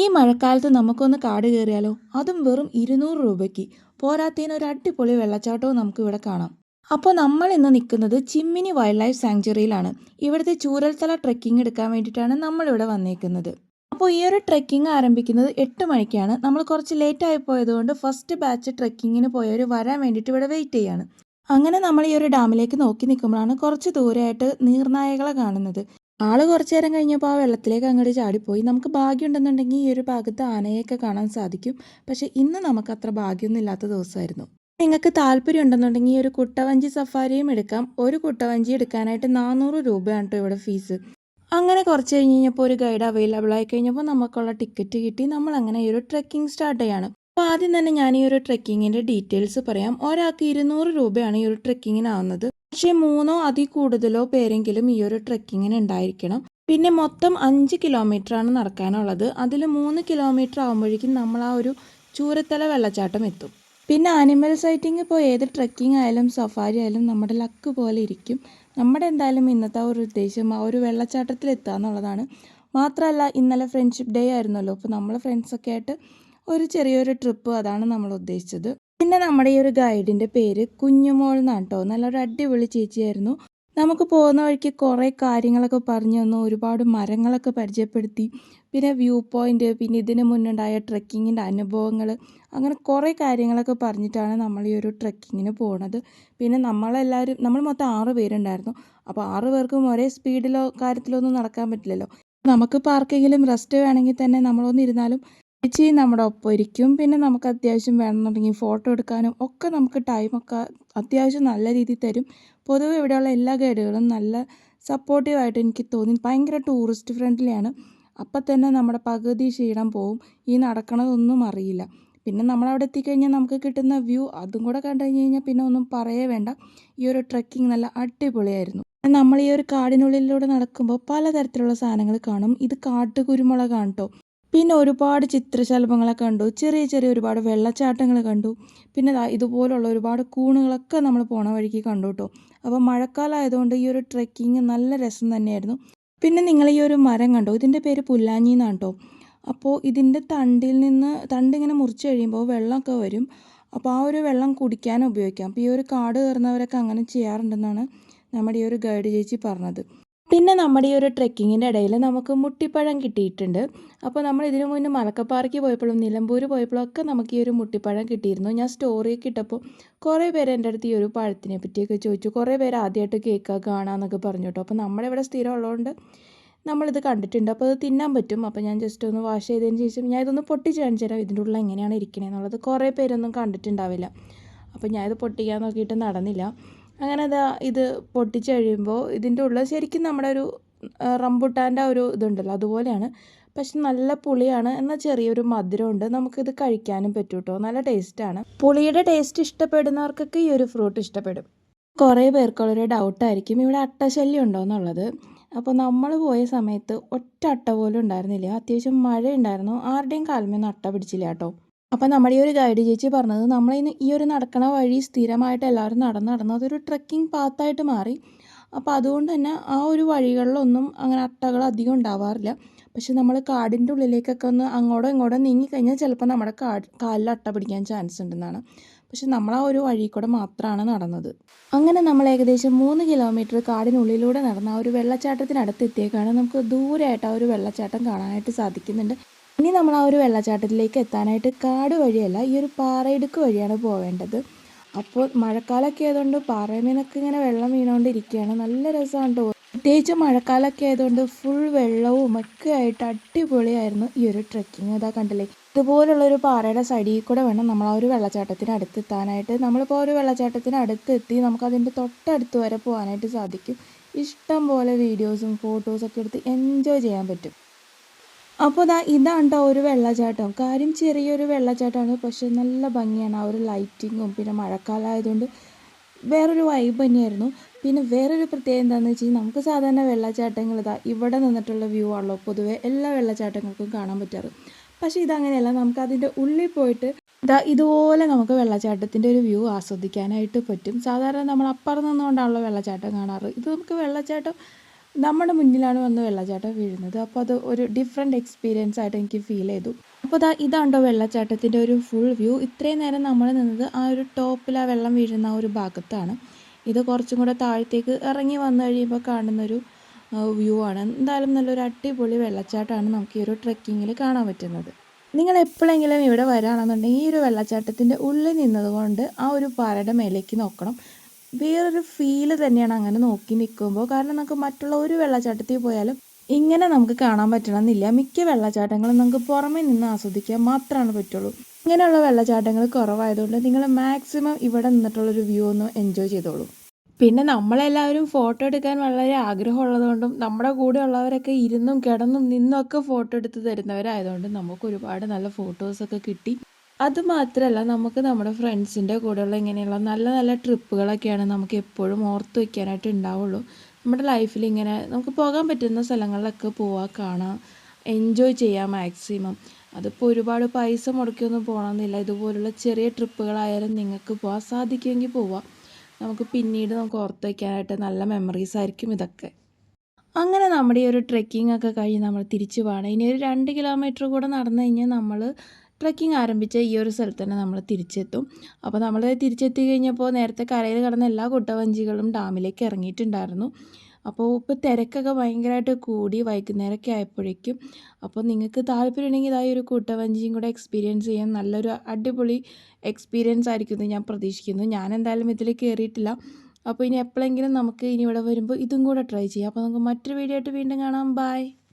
ഈ മഴക്കാലത്ത് നമുക്കൊന്ന് കാട് കയറിയാലോ? അതും വെറും ഇരുന്നൂറ് രൂപയ്ക്ക്. പോരാത്തതിന് ഒരു അടിപൊളി വെള്ളച്ചാട്ടവും നമുക്ക് ഇവിടെ കാണാം. അപ്പോൾ നമ്മൾ ഇന്ന് നിൽക്കുന്നത് ചിമ്മിനി വൈൽഡ് ലൈഫ് സാങ്ച്വറിയിലാണ്. ഇവിടുത്തെ ചൂരൽത്തല ട്രെക്കിംഗ് എടുക്കാൻ വേണ്ടിയിട്ടാണ് നമ്മളിവിടെ വന്നേക്കുന്നത്. അപ്പോൾ ഈ ഒരു ട്രെക്കിംഗ് ആരംഭിക്കുന്നത് എട്ട് മണിക്കാണ്. നമ്മൾ കുറച്ച് ലേറ്റ് ആയി പോയതുകൊണ്ട് ഫസ്റ്റ് ബാച്ച് ട്രെക്കിങ്ങിന് പോയവർ വരാൻ വേണ്ടിയിട്ട് ഇവിടെ വെയിറ്റ് ചെയ്യാണ്. അങ്ങനെ നമ്മൾ ഈ ഒരു ഡാമിലേക്ക് നോക്കി നിൽക്കുമ്പോഴാണ് കുറച്ച് ദൂരമായിട്ട് നീർനായകളെ കാണുന്നത്. ആൾ കുറച്ചു നേരം കഴിഞ്ഞപ്പോൾ ആ വെള്ളത്തിലേക്ക് അങ്ങോട്ട് ചാടിപ്പോയി. നമുക്ക് ഭാഗ്യമുണ്ടെന്നുണ്ടെങ്കിൽ ഈ ഒരു ഭാഗത്ത് ആനയൊക്കെ കാണാൻ സാധിക്കും. പക്ഷേ ഇന്ന് നമുക്ക് അത്ര ഭാഗ്യമൊന്നും ഇല്ലാത്ത ദിവസമായിരുന്നു. നിങ്ങൾക്ക് താല്പര്യം ഉണ്ടെന്നുണ്ടെങ്കിൽ ഈ ഒരു കുട്ടവഞ്ചി സഫാരിയും എടുക്കാം. ഒരു കുട്ടവഞ്ചി എടുക്കാനായിട്ട് നാനൂറ് രൂപയാണ് കേട്ടോ ഇവിടെ ഫീസ്. അങ്ങനെ കുറച്ച് കഴിഞ്ഞ് കഴിഞ്ഞപ്പോൾ ഒരു ഗൈഡ് അവൈലബിൾ ആയി കഴിഞ്ഞപ്പോൾ നമുക്കുള്ള ടിക്കറ്റ് കിട്ടി. നമ്മൾ അങ്ങനെ ഈ ഒരു ട്രെക്കിംഗ് സ്റ്റാർട്ട് ചെയ്യാണ്. അപ്പോൾ ആദ്യം തന്നെ ഞാൻ ഈ ഒരു ട്രെക്കിങ്ങിന്റെ ഡീറ്റെയിൽസ് പറയാം. ഒരാൾക്ക് ഇരുന്നൂറ് രൂപയാണ് ഈ ഒരു ട്രെക്കിങ്ങിനാവുന്നത് പക്ഷേ മൂന്നോ അതിൽ കൂടുതലോ പേരെങ്കിലും ഈ ഒരു ട്രക്കിങ്ങിന് ഉണ്ടായിരിക്കണം പിന്നെ മൊത്തം അഞ്ച് കിലോമീറ്റർ ആണ് നടക്കാനുള്ളത്. അതിൽ മൂന്ന് കിലോമീറ്റർ ആകുമ്പോഴേക്കും നമ്മൾ ആ ഒരു ചൂരത്തല വെള്ളച്ചാട്ടം എത്തും. പിന്നെ ആനിമൽ സൈറ്റിംഗ് ഇപ്പോൾ ഏത് ട്രക്കിംഗ് ആയാലും സഫാരി ആയാലും നമ്മുടെ ലക്ക് പോലെ ഇരിക്കും. നമ്മുടെ എന്തായാലും ഇന്നത്തെ ഒരു ഉദ്ദേശം ആ ഒരു വെള്ളച്ചാട്ടത്തിൽ എത്തുക എന്നുള്ളതാണ്. മാത്രമല്ല ഇന്നലെ ഫ്രണ്ട്ഷിപ്പ് ഡേ ആയിരുന്നല്ലോ. അപ്പോൾ നമ്മൾ ഫ്രണ്ട്സൊക്കെ ആയിട്ട് ഒരു ചെറിയൊരു ട്രിപ്പ് അതാണ് നമ്മൾ ഉദ്ദേശിച്ചത്. പിന്നെ നമ്മുടെ ഈ ഒരു ഗൈഡിന്റെ പേര് കുഞ്ഞുമോൾ എന്നാണ് കേട്ടോ നല്ലൊരു അടിപൊളി ചേച്ചിയായിരുന്നു. നമുക്ക് പോകുന്ന വഴിക്ക് കുറേ കാര്യങ്ങളൊക്കെ പറഞ്ഞു തന്നു. ഒരുപാട് മരങ്ങളൊക്കെ പരിചയപ്പെടുത്തി. പിന്നെ വ്യൂ പോയിന്റ് പിന്നെ ഇതിന് മുന്നുണ്ടായ ട്രെക്കിങ്ങിന്റെ അനുഭവങ്ങൾ അങ്ങനെ കുറേ കാര്യങ്ങളൊക്കെ പറഞ്ഞിട്ടാണ് നമ്മൾ ഈ ഒരു ട്രെക്കിങ്ങിന് പോണത്. പിന്നെ നമ്മളെല്ലാവരും നമ്മൾ മൊത്തം ആറ് പേരുണ്ടായിരുന്നു. അപ്പോൾ ആറ് പേർക്കും ഒരേ സ്പീഡിലോ കാര്യത്തിലോ ഒന്നും നടക്കാൻ പറ്റില്ലല്ലോ. നമുക്ക് പാർക്കെങ്കിലും റെസ്റ്റ് വേണമെങ്കിൽ തന്നെ നമ്മളൊന്ന് ഇരുന്നാലും ചേച്ചി നമ്മുടെ ഒപ്പം ഇരിക്കും. പിന്നെ നമുക്ക് അത്യാവശ്യം വേണമെന്നുണ്ടെങ്കിൽ ഫോട്ടോ എടുക്കാനും ഒക്കെ നമുക്ക് ടൈമൊക്കെ അത്യാവശ്യം നല്ല രീതിയിൽ തരും. പൊതുവെ ഇവിടെയുള്ള എല്ലാ ഗൈഡുകളും നല്ല സപ്പോർട്ടീവായിട്ട് എനിക്ക് തോന്നി ഭയങ്കര ടൂറിസ്റ്റ് ഫ്രണ്ട്ലിയാണ് അപ്പം തന്നെ നമ്മുടെ പകുതി ക്ഷീണം പോവും. ഈ നടക്കണതൊന്നും അറിയില്ല. പിന്നെ നമ്മളവിടെ എത്തിക്കഴിഞ്ഞാൽ നമുക്ക് കിട്ടുന്ന വ്യൂ അതും കൂടെ കണ്ടു കഴിഞ്ഞ് കഴിഞ്ഞാൽ പിന്നെ ഒന്നും പറയേ വേണ്ട. ഈ ഒരു ട്രക്കിംഗ് നല്ല അടിപൊളിയായിരുന്നു. നമ്മൾ ഈ ഒരു കാടിനുള്ളിലൂടെ നടക്കുമ്പോൾ പലതരത്തിലുള്ള സാധനങ്ങൾ കാണും. ഇത് കാട്ടുകുരുമുളകാണ് കേട്ടോ പിന്നെ ഒരുപാട് ചിത്രശലഭങ്ങളെ കണ്ടു. ചെറിയ ചെറിയ ഒരുപാട് വെള്ളച്ചാട്ടങ്ങൾ കണ്ടു. പിന്നെ ഇതുപോലുള്ള ഒരുപാട് കൂണുകളൊക്കെ നമ്മൾ പോണ വഴിക്ക് കണ്ടു കേട്ടോ അപ്പോൾ മഴക്കാലമായതുകൊണ്ട് ഈ ഒരു ട്രെക്കിങ് നല്ല രസം തന്നെയായിരുന്നു. പിന്നെ നിങ്ങൾ ഈ ഒരു മരം കണ്ടോ? ഇതിന്റെ പേര് പുല്ലാഞ്ഞി എന്നാണ് കേട്ടോ അപ്പോൾ ഇതിന്റെ തണ്ടിൽ നിന്ന് തണ്ടിങ്ങനെ മുറിച്ച് കഴിയുമ്പോൾ വെള്ളമൊക്കെ വരും. അപ്പോൾ ആ ഒരു വെള്ളം കുടിക്കാൻ ഉപയോഗിക്കാം. അപ്പോൾ ഈ ഒരു കാട് കയറുന്നവരൊക്കെ അങ്ങനെ ചെയ്യാറുണ്ടെന്നാണ് നമ്മുടെ ഈ ഒരു ഗൈഡ് ചേച്ചി പറഞ്ഞത്. പിന്നെ നമ്മുടെ ഈ ഒരു ട്രെക്കിങ്ങിന്റെ ഇടയിൽ നമുക്ക് മുട്ടിപ്പഴം കിട്ടിയിട്ടുണ്ട്. അപ്പോൾ നമ്മൾ ഇതിനു മുന്നേ മലക്കപ്പാറയ്ക്ക് പോയപ്പോഴും നിലമ്പൂർ പോയപ്പോഴും ഒക്കെ നമുക്ക് ഈ ഒരു മുട്ടിപ്പഴം കിട്ടിയിരുന്നു. ഞാൻ സ്റ്റോറിയൊക്കെ ഇട്ടപ്പോൾ കുറേ പേര് എന്റെ അടുത്ത് ഈ ഒരു പഴത്തിനെ പറ്റിയൊക്കെ ചോദിച്ചു. കുറേ പേര് ആദ്യമായിട്ട് കേൾക്കുക കാണാമെന്നൊക്കെ പറഞ്ഞു കേട്ടോ. അപ്പോൾ നമ്മുടെ ഇവിടെ സ്ഥിരം ഉള്ളതുകൊണ്ട് നമ്മളിത് കണ്ടിട്ടുണ്ട്. അപ്പോൾ അത് തിന്നാൻ പറ്റും. അപ്പോൾ ഞാൻ ജസ്റ്റ് ഒന്ന് വാഷ് ചെയ്തതിന് ശേഷം ഞാൻ ഇതൊന്ന് പൊട്ടിച്ച് കാണിച്ചു തരാം ഇതിന്റെ ഉള്ളിൽ എങ്ങനെയാണ് ഇരിക്കണേ എന്നുള്ളത് കുറേ പേരൊന്നും കണ്ടിട്ടുണ്ടാവില്ല. അപ്പോൾ ഞാനിത് പൊട്ടിക്കാൻ നോക്കിയിട്ട് നടന്നില്ല. അങ്ങനെ അതാ ഇത് പൊട്ടിച്ച് കഴിയുമ്പോൾ ഇതിന്റെ ഉള്ളിൽ ശരിക്കും നമ്മുടെ ഒരു റംബുട്ടാന്റെ ഒരു ഇതുണ്ടല്ലോ അതുപോലെയാണ്. പക്ഷെ നല്ല പുളിയാണ് എന്നാൽ ചെറിയൊരു മധുരമുണ്ട്. നമുക്കിത് കഴിക്കാനും പറ്റും കേട്ടോ നല്ല ടേസ്റ്റാണ്. പുളിയുടെ ടേസ്റ്റ് ഇഷ്ടപ്പെടുന്നവർക്കൊക്കെ ഈ ഒരു ഫ്രൂട്ട് ഇഷ്ടപ്പെടും. കുറേ പേർക്കുള്ളൊരു ഡൗട്ടായിരിക്കും ഇവിടെ അട്ടശല്യം ഉണ്ടോ എന്നുള്ളത്. അപ്പോൾ നമ്മൾ പോയ സമയത്ത് ഒറ്റ അട്ട പോലും ഉണ്ടായിരുന്നില്ല. അത്യാവശ്യം മഴ ഉണ്ടായിരുന്നു ആരുടെയും കാലമൊന്നും അട്ട പിടിച്ചില്ല കേട്ടോ അപ്പം നമ്മുടെ ഈ ഒരു ഗൈഡ് ചേച്ചി പറഞ്ഞത് നമ്മളിന്ന് ഈ ഒരു നടക്കണ വഴി സ്ഥിരമായിട്ട് എല്ലാവരും നടന്ന് നടന്ന് അതൊരു ട്രക്കിംഗ് പാത്തായിട്ട് മാറി. അപ്പോൾ അതുകൊണ്ട് തന്നെ ആ ഒരു വഴികളിലൊന്നും അങ്ങനെ അട്ടകൾ അധികം ഉണ്ടാവാറില്ല. പക്ഷെ നമ്മൾ കാടിന്റെ ഉള്ളിലേക്കൊക്കെ ഒന്ന് അങ്ങോട്ടോ ഇങ്ങോട്ടോ നീങ്ങിക്കഴിഞ്ഞാൽ ചിലപ്പോൾ നമ്മുടെ കാട് കാലിൽ അട്ട പിടിക്കാൻ ചാൻസ് ഉണ്ടെന്നാണ്. പക്ഷെ നമ്മൾ ആ ഒരു വഴി കൂടെ മാത്രമാണ് നടന്നത്. അങ്ങനെ നമ്മൾ ഏകദേശം മൂന്ന് കിലോമീറ്റർ കാടിനുള്ളിലൂടെ നടന്ന ആ ഒരു വെള്ളച്ചാട്ടത്തിനടുത്ത് എത്തിയേക്കാണ് നമുക്ക് ദൂരമായിട്ട് ആ ഒരു വെള്ളച്ചാട്ടം കാണാനായിട്ട് സാധിക്കുന്നുണ്ട്. ഇനി നമ്മൾ ആ ഒരു വെള്ളച്ചാട്ടത്തിലേക്ക് എത്താനായിട്ട് കാട് വഴിയല്ല ഈ ഒരു പാറയിടുക്ക് വഴിയാണ് പോവേണ്ടത്. അപ്പോൾ മഴക്കാലമൊക്കെ ആയതുകൊണ്ട് പാറയിൽ ഇങ്ങനെ വെള്ളം വീണുകൊണ്ടിരിക്കുകയാണ് നല്ല രസമാണ് കേട്ടോ. പ്രത്യേകിച്ച് മഴക്കാലമൊക്കെ ആയതുകൊണ്ട് ഫുൾ വെള്ളവും ഒക്കെ ആയിട്ട് അടിപൊളിയായിരുന്നു ഈ ഒരു ട്രക്കിങ് അതാ കണ്ടില്ലേ? ഇതുപോലുള്ള ഒരു പാറയുടെ സൈഡിൽ കൂടെ വേണം നമ്മൾ ആ ഒരു വെള്ളച്ചാട്ടത്തിന് അടുത്ത് എത്താനായിട്ട്. നമ്മളിപ്പോൾ ഒരു വെള്ളച്ചാട്ടത്തിന് അടുത്ത് എത്തി നമുക്കതിന്റെ തൊട്ടടുത്ത് വരെ പോകാനായിട്ട് സാധിക്കും. ഇഷ്ടം പോലെ വീഡിയോസും ഫോട്ടോസൊക്കെ എടുത്ത് എൻജോയ് ചെയ്യാൻ പറ്റും. അപ്പോൾ ദാ ഇതാണ് കേട്ടോ ഒരു വെള്ളച്ചാട്ടം. കാര്യം ചെറിയൊരു വെള്ളച്ചാട്ടമാണ്. പക്ഷെ നല്ല ഭംഗിയാണ് ആ ഒരു ലൈറ്റിങ്ങും പിന്നെ മഴക്കാലമായതുകൊണ്ട് വേറൊരു വൈബ് തന്നെയായിരുന്നു. പിന്നെ വേറൊരു പ്രത്യേകത എന്താണെന്ന് വെച്ച് കഴിഞ്ഞാൽ നമുക്ക് സാധാരണ വെള്ളച്ചാട്ടങ്ങൾ ഇതാ ഇവിടെ നിന്നിട്ടുള്ള വ്യൂ ആണല്ലോ പൊതുവെ എല്ലാ വെള്ളച്ചാട്ടങ്ങൾക്കും കാണാൻ പറ്റാറ്. പക്ഷേ ഇതങ്ങനെയല്ല. നമുക്ക് അതിന്റെ ഉള്ളിൽ പോയിട്ട് ഇതാ ഇതുപോലെ നമുക്ക് വെള്ളച്ചാട്ടത്തിന്റെ ഒരു വ്യൂ ആസ്വദിക്കാനായിട്ട് പറ്റും. സാധാരണ നമ്മൾ അപ്പുറം നിന്നുകൊണ്ടാണല്ലോ വെള്ളച്ചാട്ടം കാണാറ്. ഇത് നമുക്ക് വെള്ളച്ചാട്ടം നമ്മുടെ മുന്നിലാണ് വന്ന് വെള്ളച്ചാട്ടം വീഴുന്നത്. അപ്പോൾ അത് ഒരു ഡിഫറെന്റ് എക്സ്പീരിയൻസ് ആയിട്ട് എനിക്ക് ഫീൽ ചെയ്തു. അപ്പോൾ ദാ ഇതാണ്ടോ വെള്ളച്ചാട്ടത്തിന്റെ ഒരു ഫുൾ വ്യൂ ഇത്രയും നേരം നമ്മൾ നിന്നത് ആ ഒരു ടോപ്പിൽ ആ വെള്ളം വീഴുന്ന ആ ഒരു ഭാഗത്താണ്. ഇത് കുറച്ചും കൂടെ താഴത്തേക്ക് ഇറങ്ങി വന്നു കഴിയുമ്പോൾ കാണുന്നൊരു വ്യൂ ആണ്. എന്തായാലും നല്ലൊരു അടിപൊളി വെള്ളച്ചാട്ടമാണ് നമുക്ക് ഈ ഒരു ട്രെക്കിങ്ങിൽ കാണാൻ പറ്റുന്നത്. നിങ്ങൾ എപ്പോഴെങ്കിലും ഇവിടെ വരാണെന്നുണ്ടെങ്കിൽ ഈ ഒരു വെള്ളച്ചാട്ടത്തിന്റെ ഉള്ളിൽ നിന്നതുകൊണ്ട് ആ ഒരു പാറയുടെ മേലേക്ക് നോക്കണം. വേറൊരു ഫീൽ തന്നെയാണ് അങ്ങനെ നോക്കി നിൽക്കുമ്പോൾ കാരണം നമുക്ക് മറ്റുള്ള ഒരു വെള്ളച്ചാട്ടത്തിൽ പോയാലും ഇങ്ങനെ നമുക്ക് കാണാൻ പറ്റണമെന്നില്ല. മിക്ക വെള്ളച്ചാട്ടങ്ങളും നമുക്ക് പുറമേ നിന്ന് ആസ്വദിക്കാൻ മാത്രമാണ് പറ്റുള്ളൂ. ഇങ്ങനെയുള്ള വെള്ളച്ചാട്ടങ്ങൾ കുറവായതുകൊണ്ട് നിങ്ങൾ മാക്സിമം ഇവിടെ നിന്നിട്ടുള്ളൊരു വ്യൂ ഒന്ന് എൻജോയ് ചെയ്തോളൂ. പിന്നെ നമ്മളെല്ലാവരും ഫോട്ടോ എടുക്കാൻ വളരെ ആഗ്രഹമുള്ളതുകൊണ്ടും നമ്മുടെ കൂടെ ഉള്ളവരൊക്കെ ഇരുന്നും കിടന്നും നിന്നൊക്കെ ഫോട്ടോ എടുത്ത് തരുന്നവരായതുകൊണ്ട് നമുക്ക് ഒരുപാട് നല്ല ഫോട്ടോസൊക്കെ കിട്ടി. അതുമാത്രമല്ല നമുക്ക് നമ്മുടെ ഫ്രണ്ട്സിന്റെ കൂടെയുള്ള ഇങ്ങനെയുള്ള നല്ല നല്ല ട്രിപ്പുകളൊക്കെയാണ് നമുക്ക് എപ്പോഴും ഓർത്ത് വയ്ക്കാനായിട്ട് ഉണ്ടാവുള്ളൂ. നമ്മുടെ ലൈഫിൽ ഇങ്ങനെ നമുക്ക് പോകാൻ പറ്റുന്ന സ്ഥലങ്ങളിലൊക്കെ പോവാം കാണാം എൻജോയ് ചെയ്യാം മാക്സിമം അതിപ്പോൾ ഒരുപാട് പൈസ മുടക്കിയൊന്നും പോകണമെന്നില്ല ഇതുപോലുള്ള ചെറിയ ട്രിപ്പുകളായാലും നിങ്ങൾക്ക് പോകാൻ സാധിക്കുമെങ്കിൽ പോവാം. നമുക്ക് പിന്നീട് നമുക്ക് ഓർത്ത് വയ്ക്കാനായിട്ട് നല്ല മെമ്മറീസ് ആയിരിക്കും ഇതൊക്കെ. അങ്ങനെ നമ്മുടെ ഈ ഒരു ട്രെക്കിംഗ് ഒക്കെ കഴിഞ്ഞ് നമ്മൾ തിരിച്ചു പോകണം ഇനി ഒരു രണ്ട് കിലോമീറ്റർ കൂടെ നടന്നു കഴിഞ്ഞാൽ നമ്മൾ ട്രെക്കിംഗ് ആരംഭിച്ച ഈ ഒരു സ്ഥലത്ത് തന്നെ നമ്മൾ തിരിച്ചെത്തും. അപ്പോൾ നമ്മൾ തിരിച്ചെത്തി കഴിഞ്ഞപ്പോൾ നേരത്തെ കരയിൽ കടന്ന എല്ലാ കുട്ടവഞ്ചികളും ഡാമിലേക്ക് ഇറങ്ങിയിട്ടുണ്ടായിരുന്നു. അപ്പോൾ ഇപ്പോൾ തിരക്കൊക്കെ ഭയങ്കരമായിട്ട് കൂടി വൈകുന്നേരമൊക്കെ ആയപ്പോഴേക്കും അപ്പോൾ നിങ്ങൾക്ക് താല്പര്യമുണ്ടെങ്കിൽ ഇതായി ഒരു കൂട്ടവഞ്ചിയും കൂടെ എക്സ്പീരിയൻസ് ചെയ്യാൻ നല്ലൊരു അടിപൊളി എക്സ്പീരിയൻസ് ആയിരിക്കും എന്ന് ഞാൻ പ്രതീക്ഷിക്കുന്നു. ഞാൻ എന്തായാലും ഇതിൽ കയറിയിട്ടില്ല അപ്പോൾ ഇനി എപ്പോഴെങ്കിലും നമുക്ക് ഇനി ഇവിടെ വരുമ്പോൾ ഇതും കൂടെ ട്രൈ ചെയ്യാം. അപ്പോൾ നമുക്ക് മറ്റൊരു വീഡിയോ ആയിട്ട് വീണ്ടും കാണാം. ബൈ